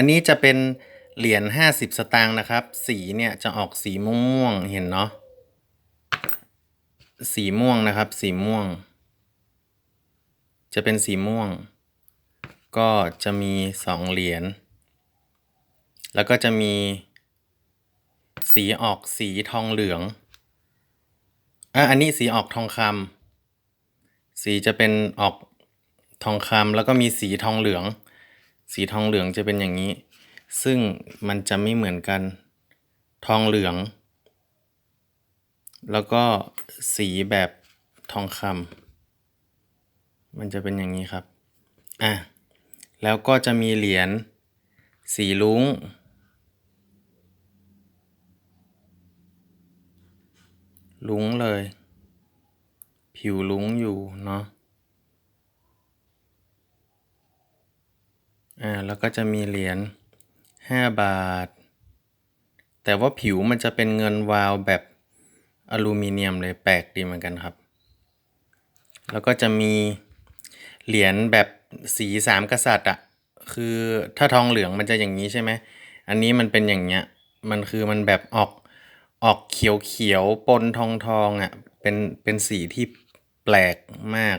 อันนี้จะเป็นเหรียญห้าสิบสตางค์นะครับ สีเนี่ยจะออกสีม่วงเห็นเนาะ สีม่วงนะครับ สีม่วง จะเป็นสีม่วง ก็จะมีสองเหรียญ แล้วก็จะมีสีออกสีทองเหลืองอะอันนี้สีออกทองคำสีจะเป็นออกทองคำแล้วก็มีสีทองเหลือง สีทองเหลืองจะเป็นอย่างนี้ ซึ่งมันจะไม่เหมือนกัน ทองเหลือง แล้วก็สีแบบทองคำมันจะเป็นอย่างนี้ครับ อะ แล้วก็จะมีเหรียญสีลุ้ง ลุ้งเลย ผิวลุ้งอยู่เนาะ อ่าแล้วก็จะมีเหรียญห้าบาท แต่ว่าผิวมันจะเป็นเงินวาวแบบอลูมิเนียมเลยแปลกดีเหมือนกันครับ แล้วก็จะมีเหรียญแบบสีสามกษัตริย์อะคือถ้าทองเหลืองมันจะอย่างนี้ใช่ไหม อันนี้มันเป็นอย่างเงี้ย มันคือมันแบบออกออกเขียวเขียวปนทองทองอะเป็นเป็นสีที่แปลกมาก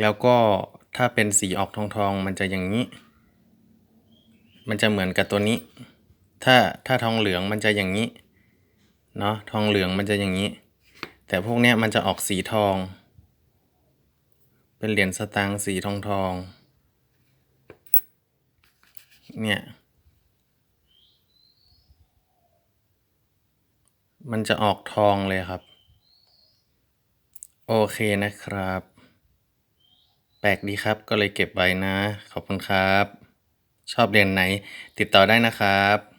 แล้วก็ถ้าเป็นสีออกทองทองมันจะอย่างนี้ มันจะเหมือนกับตัวนี้ ถ้าถ้าทองเหลืองมันจะอย่างนี้ เนาะทองเหลืองมันจะอย่างนี้ แต่พวกเนี้ยมันจะออกสีทอง เป็นเหรียญสตางค์สีทองทอง เนี่ย มันจะออกทองเลยครับ โอเคนะครับ แปลกดีครับก็เลยเก็บไว้นะ ขอบคุณครับ ชอบเรียนไหน ติดต่อได้นะครับ